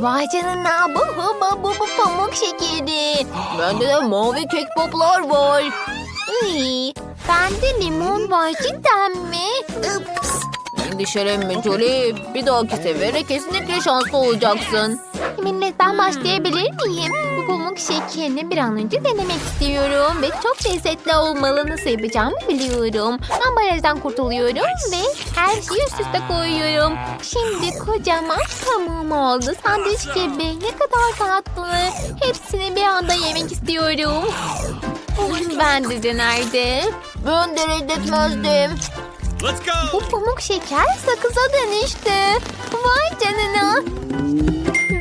Vay canına bu bu bu bu pamuk şekeri. Bende de mavi kek poplar var. Iy, bende limon var cidden mi? Ups. Endişelenme Jolie. Bir dahaki sefere kesinlikle şanslı olacaksın. Millet ben başlayabilir miyim? Bu pamuk şekerini bir an önce denemek istiyorum. Ve çok lezzetli olmalı. Nasıl yapacağımı biliyorum. Ambalajdan kurtuluyorum ve her şeyi üst üste koyuyorum. Şimdi kocaman pamuğum oldu. Sandviç gibi. Ne kadar tatlı. Hepsini bir anda yemek istiyorum. Ben de denerdim. Ben de reddetmezdim. Let's Bu go! pamuk şeker sakıza dönüştü. Vay canına.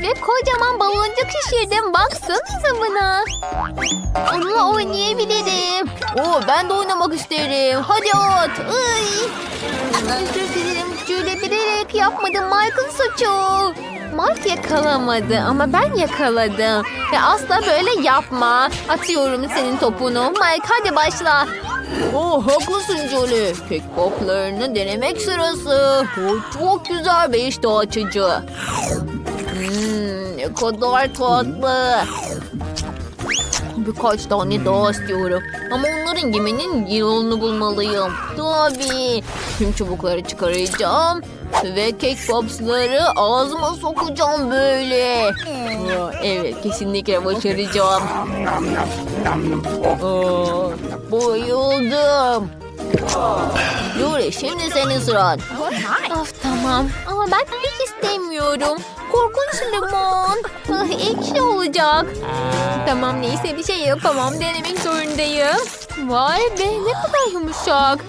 Ve kocaman baloncuk şişirdim. Baksanıza buna. Onunla oynayabilirim. Oo, ben de oynamak isterim. Hadi at. Iy. Özür dilerim. Şöyle bilerek yapmadım. Mike'ın suçu. Mike yakalamadı ama ben yakaladım. Ve asla böyle yapma. Atıyorum senin topunu. Mike hadi başla. Oh haklısın Jolie. Kek poplarını denemek sırası. Oh, çok güzel ve iştah açıcı. Hmm, ne kadar tatlı. Birkaç tane daha istiyorum. Ama onların yemenin yolunu bulmalıyım. Tabii. Tüm çubukları çıkaracağım. Ve kek popsları ağzıma sokacağım böyle. Evet kesinlikle başaracağım. Aa, bayıldım. Yuri şimdi senin sıran. Of tamam ama ben hiç istemiyorum. Korkunç limon. Ah, ekşi olacak. Tamam neyse bir şey yapamam. Denemek zorundayım. Vay be ne kadar yumuşak.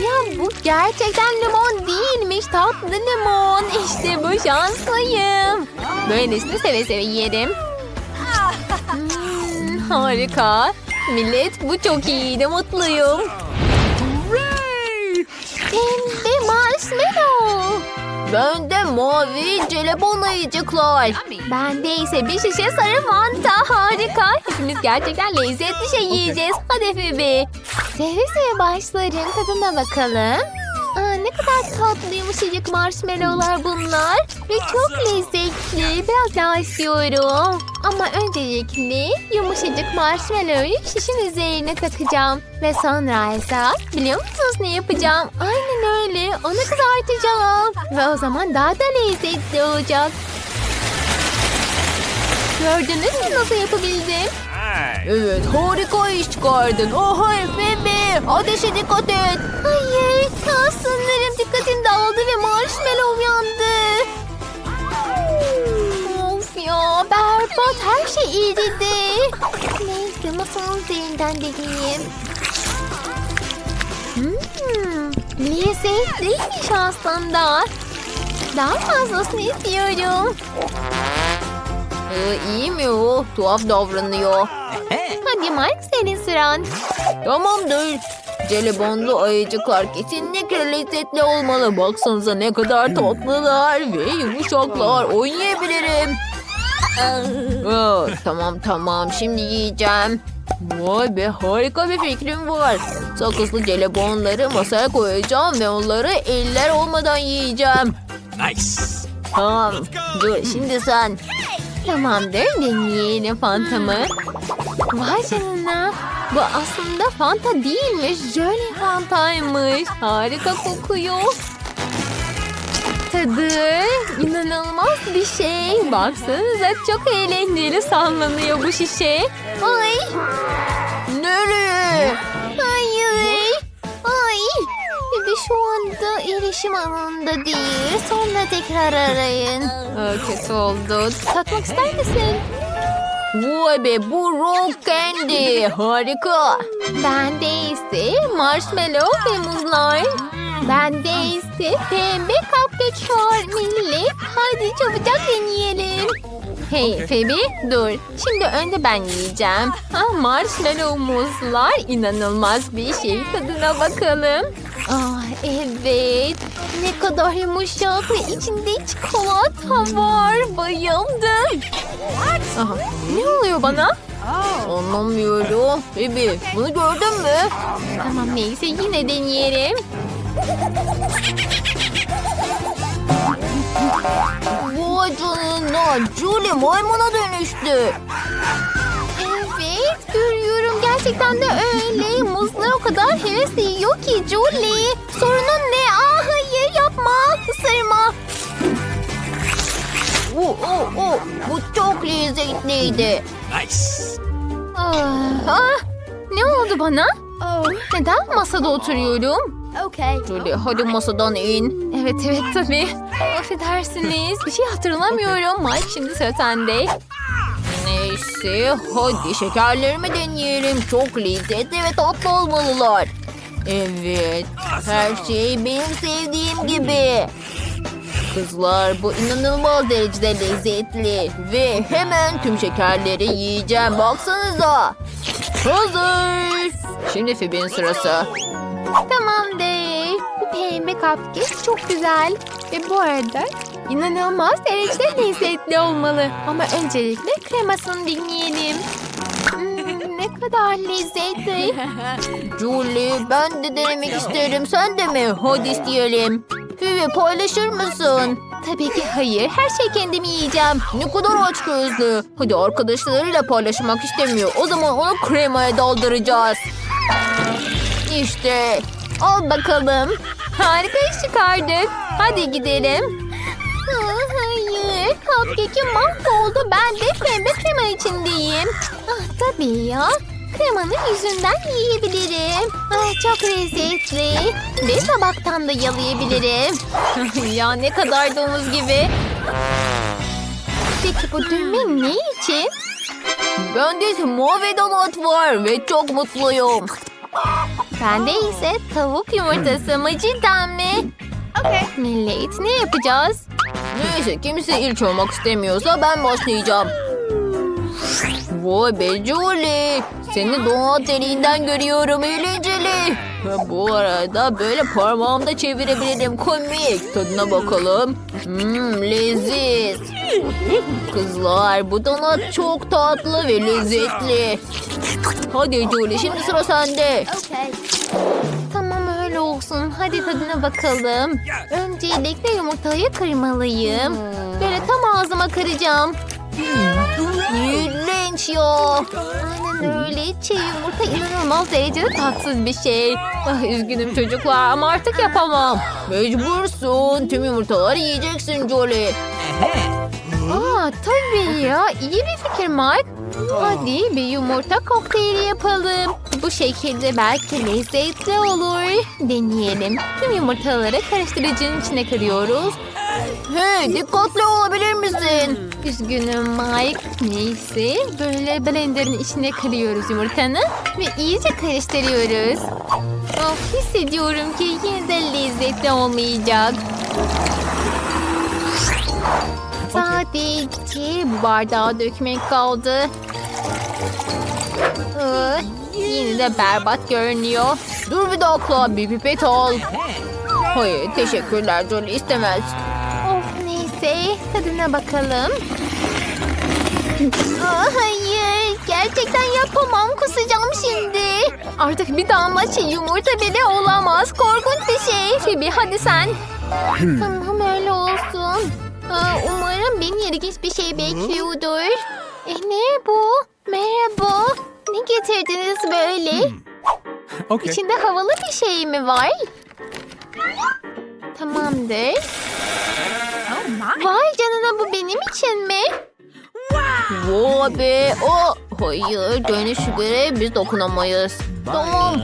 Ya bu gerçekten limon değilmiş. Tatlı limon. İşte bu şanslıyım. Böylesini seve seve yerim. Hmm, harika. Millet bu çok iyiydi. Mutluyum. Pembe marshmallow. Bende mavi jelibon ayıcıklar. Bende ise bir şişe sarı manta. Harika. Hepimiz gerçekten lezzetli şey yiyeceğiz. Hadi Phoebe. Seve seve başlarım. Tadına bakalım. Ne kadar tatlı yumuşacık marshmallowlar bunlar. Ve çok lezzetli. Biraz daha istiyorum. Ama öncelikle yumuşacık marshmallow'u şişin üzerine takacağım. Ve sonra ise biliyor musunuz ne yapacağım? Aynen öyle. Onu kızartacağım. Ve o zaman daha da lezzetli olacak. Gördünüz mü nasıl yapabildim? Evet harika iş çıkardın. Oh hayır Phoebe ateşe dikkat et. Hayır ya sanırım dikkatim dağıldı ve marshmallow yandı. Of ya berbat her şey eridi. Neyse masanın üzerinden deneyeyim. Hmm, lezzetliymiş aslında. Daha fazlasını istiyorum. Ee, iyi mi o? Tuhaf davranıyor. Hadi Mike senin sıran. Tamamdır. Jelibonlu ayıcıklar kesinlikle lezzetli olmalı. Baksanıza ne kadar tatlılar ve yumuşaklar. Oynayabilirim. Aa, tamam tamam şimdi yiyeceğim. Vay be harika bir fikrim var. Sakızlı jelibonları masaya koyacağım ve onları eller olmadan yiyeceğim. Nice! Tamam. Dur şimdi sen. Tamamdır deneyelim fantamı. Vay canına. Bu aslında fanta değilmiş. Jöle fantaymış. Harika kokuyor. Tadı inanılmaz bir şey. Baksanıza çok eğlenceli sallanıyor bu şişe. Ay. Nereye? Ve şu anda erişim alanında değil. Sonra tekrar arayın. Aa, kötü oldu. Tatmak ister misin? Vay be bu rock candy. Harika. Bende ise marshmallow ve muzlar. Bende ise pembe cupcake var millet. Hadi çabucak deneyelim. Hey Phoebe dur. Şimdi önce ben yiyeceğim. Ah, marshmallow muzlar inanılmaz bir şey. Tadına bakalım. Ah evet. Ne kadar yumuşak ve içinde çikolata var. Bayıldım. Aha, ne oluyor bana? Anlamıyorum. Bibi bunu gördün mü? Tamam neyse yine deneyelim. Vay canına Julie maymuna dönüştü. Evet görüyorum gerçekten de öyle. Muzları o kadar hevesle yiyor ki Julie. Sorunun ne? Aa, hayır yapma. Isırma. Oo, oo, oo. Bu çok lezzetliydi. Nice. Ah, ah, ne oldu bana? Neden masada oturuyorum? Okay. Julie hadi masadan in. Evet evet tabii. Affedersiniz. Bir şey hatırlamıyorum. Mike şimdi sende. Neyse hadi şekerlerimi deneyelim. Çok lezzetli ve tatlı olmalılar. Evet her şey benim sevdiğim gibi. Kızlar bu inanılmaz derecede lezzetli. Ve hemen tüm şekerleri yiyeceğim. Baksanıza. Hazır. Şimdi Phoebe'nin sırası. Tamamdır. Bu pembe cupcake çok güzel. Ve bu arada inanılmaz derecede lezzetli olmalı. Ama öncelikle kremasını deneyelim. Hmm, ne kadar lezzetli. Julie ben de denemek isterim. Sen de mi? Hadi isteyelim. Phoebe paylaşır mısın? Tabii ki hayır. Her şeyi kendim yiyeceğim. Ne kadar aç gözlü. Hadi arkadaşlarıyla paylaşmak istemiyor. O zaman onu kremaya daldıracağız. İşte. Al bakalım. Harika iş çıkardık. Hadi gidelim. Aa, hayır. Cupcake'im mahvoldu. Ben de pembe krema içindeyim. Ah, tabii ya. Kremanın yüzünden yiyebilirim. Ah, çok lezzetli. Bir tabaktan da yalayabilirim. ya ne kadar domuz gibi. Peki bu düğme ne için? Bende mavi donut var ve çok mutluyum. Bende ise tavuk yumurtası mı cidden mi? Okay. Millet ne yapacağız? Neyse kimse ilk olmak istemiyorsa ben başlayacağım. Vay be Julie. Seni donat deliğinden görüyorum eğlenceli. Bu arada böyle parmağımda çevirebilirim komik. Tadına bakalım. Mmm leziz. Kızlar bu donat çok tatlı ve lezzetli. Hadi Julie şimdi sıra sende. Okay. Olsun. Hadi tadına bakalım. Öncelikle yumurtayı kırmalıyım. Böyle tam ağzıma kıracağım. İğrenç ya. Aynen öyle. Çiğ yumurta inanılmaz derecede tatsız bir şey. Ah, üzgünüm çocuklar ama artık yapamam. Mecbursun. Tüm yumurtaları yiyeceksin Jolie. Aa tabii ya. İyi bir fikir Mike. Hadi bir yumurta kokteyli yapalım. Bu şekilde belki lezzetli olur. Deneyelim. Tüm yumurtaları karıştırıcının içine kırıyoruz. Hey dikkatli olabilir misin? Üzgünüm Mike. Neyse böyle blenderın içine kırıyoruz yumurtanı ve iyice karıştırıyoruz. Of hissediyorum ki yine de lezzetli olmayacak. Sadece bu bardağa dökmek kaldı. Ee, yine de berbat görünüyor. Dur bir dakika bir pipet al. Hayır teşekkürler Jolie istemez. Of neyse tadına bakalım. Aa, hayır gerçekten yapamam kusacağım şimdi. Artık bir damla çiğ yumurta bile olamaz. Korkunç bir şey. Phoebe hadi sen. tamam öyle olsun. Aa, umarım beni ilginç bir şey bekliyordur. E ne bu? Merhaba. Ne getirdiniz böyle? Okay. İçinde havalı bir şey mi var? Tamamdır. Oh my. Vay canına bu benim için mi? Vay be. O hayır dönüşü göre biz dokunamayız. Tamam.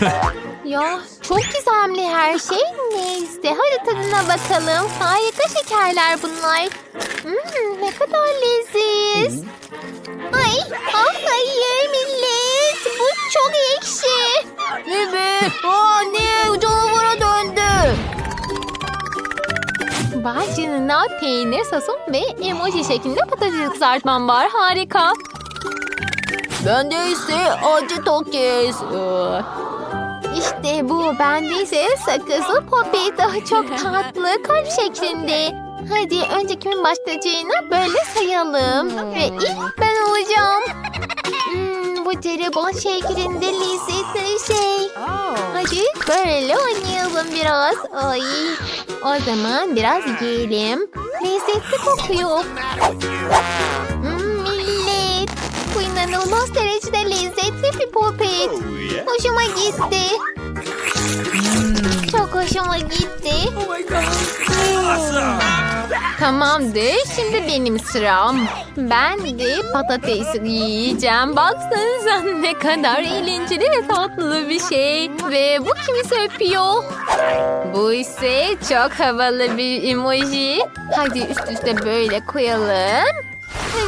Ya çok gizemli her şey. Neyse hadi tadına bakalım. Harika şekerler bunlar. Hmm, ne kadar leziz. Ay, ah hayır millet. Bu çok ekşi. Bebe, aa ne canavara döndü. Canına peynir, sosun ve emoji şeklinde patates kızartmam var. Harika. Bende ise acı tokez. İşte bu. Bende ise sakızlı popit. Ah, Çok tatlı. Kalp şeklinde. Hadi önce kimin başlayacağını böyle sayalım. Ve ilk ben olacağım. Hmm, bu jelibon şeklinde lezzetli şey. Oh. Hadi böyle oynayalım biraz. Ay. O zaman biraz yiyelim. Lezzetli kokuyor. Lezzetli bir popet. Hoşuma gitti. Çok hoşuma gitti. Tamamdır. Şimdi benim sıram. Ben de patates yiyeceğim. Baksanıza ne kadar eğlenceli ve tatlı bir şey. Ve bu kimse öpüyor. Bu ise çok havalı bir emoji. Hadi üst üste böyle koyalım.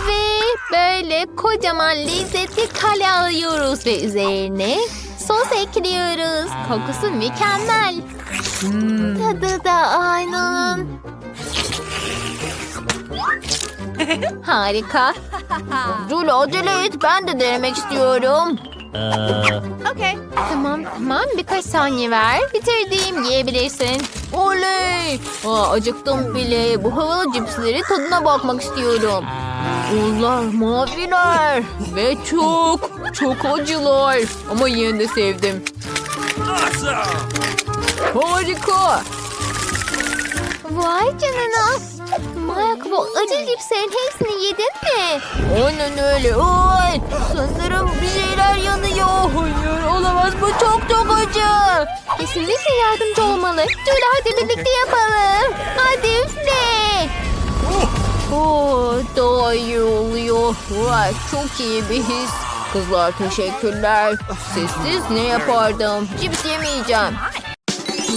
Ve böyle kocaman lezzetli kale alıyoruz ve üzerine sos ekliyoruz. Kokusu mükemmel. Tadı da aynen. Harika. Jule acele et. Ben de denemek istiyorum. Okay. Tamam tamam birkaç saniye ver. Bitirdim yiyebilirsin. Oley. Aa, acıktım bile. Bu havalı cipsleri tadına bakmak istiyorum. Onlar maviler. Ve çok çok acılar. Ama yine de sevdim. Harika. Vay canına. Mike bu acı cipslerin hepsini yedin mi? Aynen öyle. Ay, sanırım bir şeyler yanıyor. Hayır olamaz bu çok çok acı. Kesinlikle yardımcı olmalı. Şöyle hadi birlikte yapalım. Hadi üfle. Oo, daha iyi oluyor. Vay, çok iyi bir his. Kızlar teşekkürler. Sessiz ne yapardım? Cips yemeyeceğim.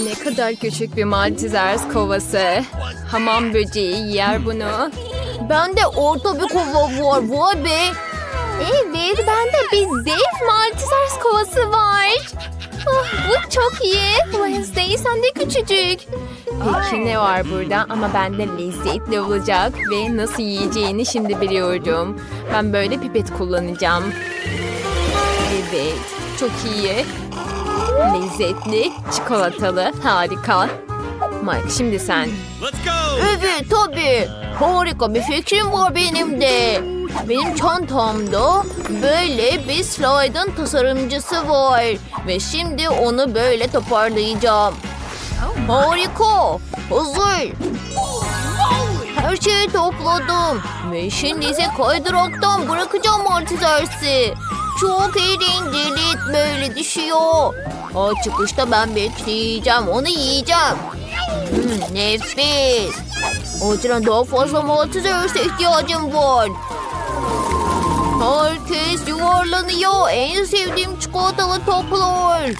Ne kadar küçük bir Maltesers kovası. Hamam böceği yer bunu. Bende orta bir kova var. Vay be. Evet bende bir dev Maltesers kovası var. Ah, bu çok iyi. Wednesday sen de küçücük. Peki ne var burada ama bende lezzetli olacak ve nasıl yiyeceğini şimdi biliyorum. Ben böyle pipet kullanacağım. Evet çok iyi. Lezzetli, çikolatalı, harika. Mike şimdi sen. Evet tabii. Harika bir fikrim var benim de. Benim çantamda böyle bir slide'ın tasarımcısı var. Ve şimdi onu böyle toparlayacağım. Harika. Hazır. Her şeyi topladım. Ve şimdi ise kaydıraktan bırakacağım Malteser'si. Çok eğlenceli böyle düşüyor. O çıkışta ben bekleyeceğim. Onu yiyeceğim. Hmm, nefis. Acilen daha fazla Malteser'se ihtiyacım var. Herkes yuvarlanıyor. En sevdiğim çikolatalı toplar.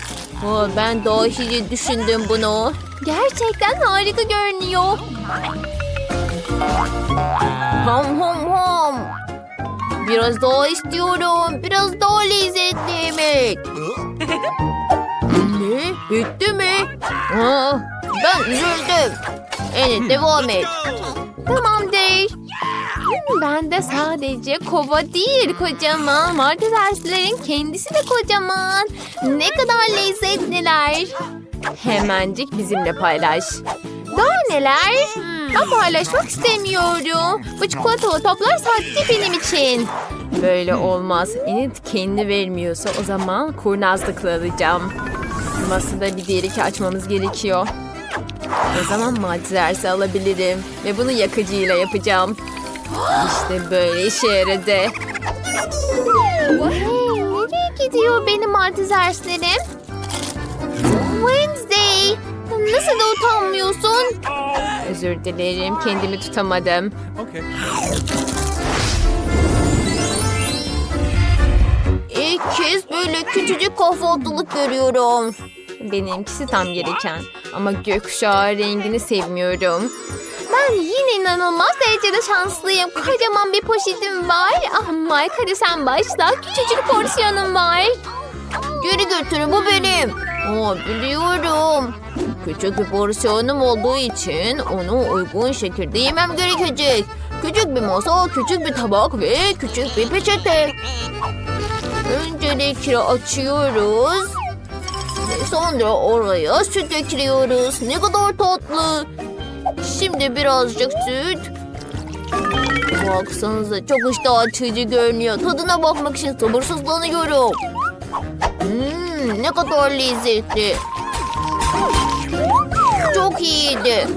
Aa, ben daha iyi düşündüm bunu. Gerçekten harika görünüyor. Ham ham ham. Biraz daha istiyorum. Biraz daha lezzetli yemek. ne? Bitti mi? Aa, ben üzüldüm. Evet devam et. Tamamdır. Hmm, Ben de sadece kova değil kocaman. Malteserslerin kendisi de kocaman. Ne kadar lezzetliler. Hemencik bizimle paylaş. Daha neler? Ben paylaşmak istemiyorum. Bu çikolatalı toplar sadece benim için. Böyle olmaz. Enid kendi vermiyorsa o zaman kurnazlıkla alacağım. Masada bir delik açmamız gerekiyor. O zaman maltezersi alabilirim. Ve bunu yakıcıyla yapacağım. İşte böyle işe yaradı. Hey, nereye gidiyor benim maltezerslerim? Wednesday! Nasıl da utanmıyorsun? Özür dilerim kendimi tutamadım. Okay. İlk kez böyle küçücük kahvaltılık görüyorum. Benimkisi tam gereken ama gökkuşağı rengini sevmiyorum. Ben yine inanılmaz derecede şanslıyım. Kocaman bir poşetim var. Ah Mike hadi sen başla. Küçücük porsiyonum var. Geri götürün bu benim. Aa, biliyorum. Küçük bir porsiyonum olduğu için onu uygun şekilde yemem gerekecek. Küçük bir masa, küçük bir tabak ve küçük bir peçete. Öncelikle açıyoruz. Ve sonra oraya süt ekliyoruz. Ne kadar tatlı. Şimdi birazcık süt. Baksanıza çok iştah açıcı görünüyor. Tadına bakmak için sabırsızlanıyorum. Hmm, ne kadar lezzetli. Çok iyiydi.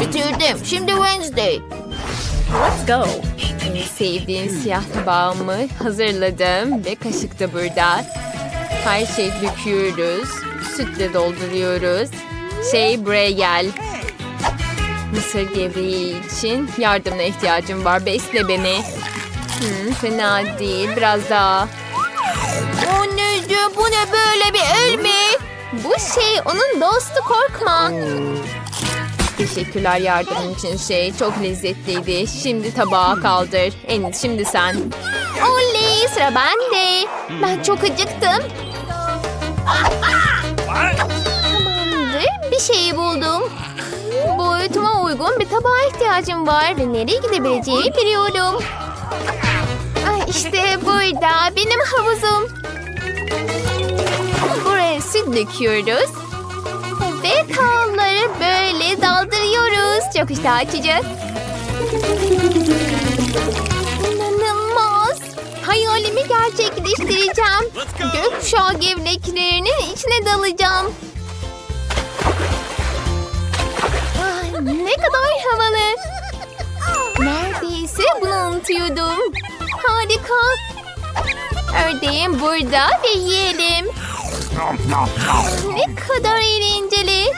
Bitirdim. Şimdi Wednesday. Let's go. En sevdiğim siyah tabağımı hazırladım ve kaşık da burada. Her şeyi döküyoruz. Sütle dolduruyoruz. Şey buraya gel. Mısır gevreği için yardımına ihtiyacım var. Besle beni. Hmm, fena değil. Biraz daha. Anneciğim bu ne böyle bir el mi? Bu şey onun dostu korkma. Teşekkürler yardımın için şey. Çok lezzetliydi. Şimdi tabağa kaldır. En şimdi sen. Oley sıra bende. Ben çok acıktım. Şeyi buldum. Boyutuma uygun bir tabağa ihtiyacım var ve nereye gidebileceğimi biliyorum. Ay, işte burada benim havuzum. Buraya süt döküyoruz. Ve kavları böyle daldırıyoruz. Çok iştah açıcı. İnanılmaz. Hayalimi gerçekleştireceğim. Gökkuşağı gevreklerinin içine dalacağım. Neredeyse bunu unutuyordum. Harika. Ördeğim burada ve yiyelim. Ne kadar eğlenceli.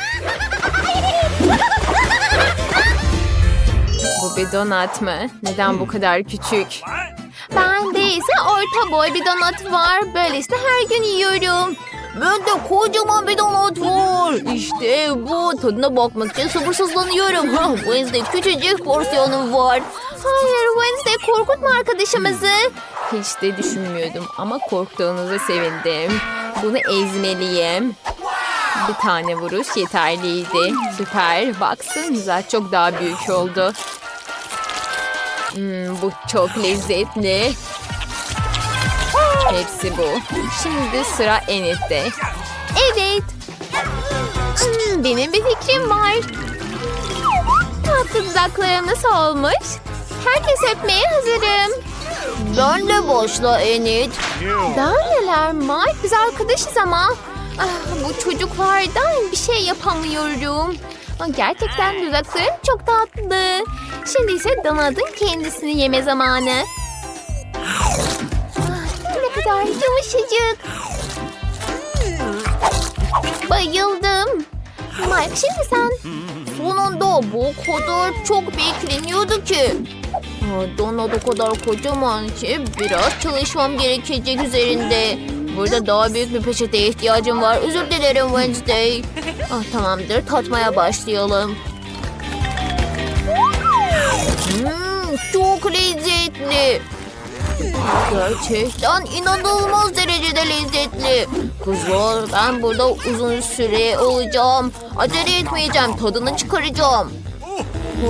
Bu bir donat mı? Neden bu kadar küçük? Bende ise orta boy bir donat var. Böylesine her gün yiyorum. Bende kocaman bir donat var. İşte bu. Tadına bakmak için sabırsızlanıyorum. Wednesday küçücük porsiyonum var. Hayır Wednesday korkutma arkadaşımızı. Hiç de düşünmüyordum ama korktuğunuza sevindim. Bunu ezmeliyim. Bir tane vuruş yeterliydi. Süper. Baksanıza çok daha büyük oldu. Hmm, bu çok lezzetli. Hepsi bu. Şimdi sıra Enid'de. Evet. Benim bir fikrim var. Tatlı dudaklarım nasıl olmuş? Herkes öpmeye hazırım. Ben de başla Enid. Daha neler Mike? Biz arkadaşız ama. Ah, bu çocuklardan bir şey yapamıyorum. Ah, Gerçekten dudaklarım çok tatlı. Şimdi ise Donat'ın kendisini yeme zamanı. Kadar yumuşacık. Bayıldım. Mike şimdi sen. Sonunda bu kadar çok bekleniyordu ki. Donat o kadar kocaman ki biraz çalışmam gerekecek üzerinde. Burada daha büyük bir peçeteye ihtiyacım var. Özür dilerim Wednesday. Ah, tamamdır tatmaya başlayalım. Hmm, çok lezzetli. Gerçekten inanılmaz derecede lezzetli. Kızlar ben burada uzun süre olacağım. Acele etmeyeceğim tadını çıkaracağım.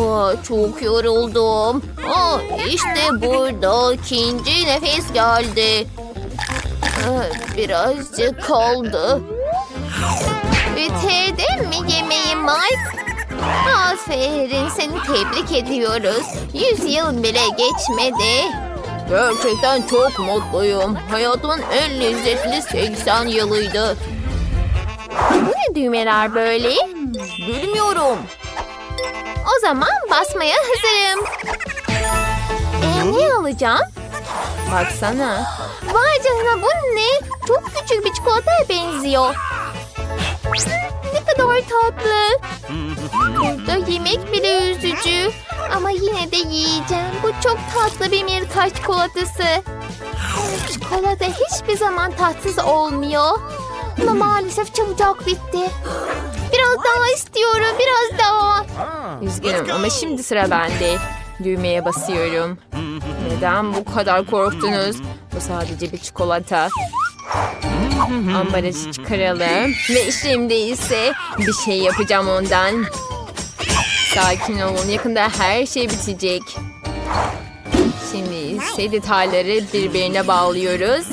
Aa, çok yoruldum. Aa, işte burada ikinci nefes geldi. Birazcık kaldı. Bitirdin mi yemeği Mike? Aferin seni tebrik ediyoruz. Yüz yıl bile geçmedi. Gerçekten çok mutluyum. Hayatımın en lezzetli 80 yılıydı. Bu ne düğmeler böyle? Bilmiyorum. O zaman basmaya hazırım. Ee, ne alacağım? Baksana. Vay canına bu ne? Çok küçük bir çikolataya benziyor. Kadar tatlı. Burada yemek bile üzücü. Ama yine de yiyeceğim. Bu çok tatlı bir Mirka çikolatası. Çikolata hiçbir zaman tatsız olmuyor. Ama maalesef çabucak bitti. Biraz daha istiyorum, biraz daha. Üzgünüm ama şimdi sıra bende. Düğmeye basıyorum. Neden bu kadar korktunuz? Bu sadece bir çikolata. Ambalajı çıkaralım. Ve şimdi ise bir şey yapacağım ondan. Sakin olun. Yakında her şey bitecek. Şimdi ise detayları birbirine bağlıyoruz.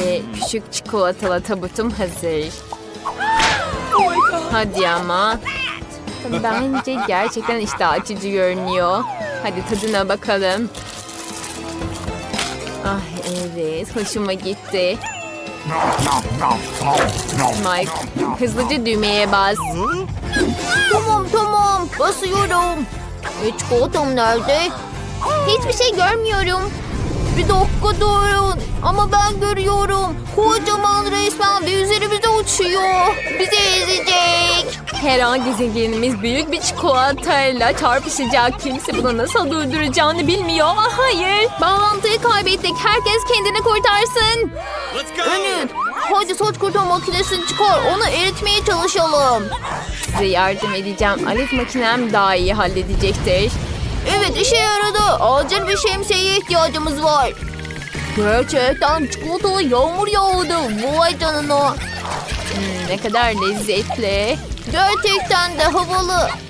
Ve küçük çikolatalı tabutum hazır. Hadi ama. Bence gerçekten iştah açıcı görünüyor. Hadi tadına bakalım. Evet, hoşuma gitti. Mike hızlıca düğmeye bas. Tamam tamam basıyorum. E, çikolatam nerede? Hiçbir şey görmüyorum. Bir dakika durun. Ama ben görüyorum. Kocaman resmen bir üzerimize uçuyor. Bizi ezecek. Her an gezegenimiz büyük bir çikolatayla çarpışacak. Kimse buna nasıl durduracağını bilmiyor. Ah, Hayır. Bağlantıyı kaybettik. Herkes kendini kurtarsın. Önüt. Hadi saç kurutma makinesini çıkar. Onu eritmeye çalışalım. Size yardım edeceğim. Alif makinem daha iyi halledecektir. Evet işe yaradı. Acil bir şemsiyeye ihtiyacımız var. Gerçekten çikolatalı yağmur yağdı. Vay canına. Hmm, ne kadar lezzetli. Gerçekten de havalı.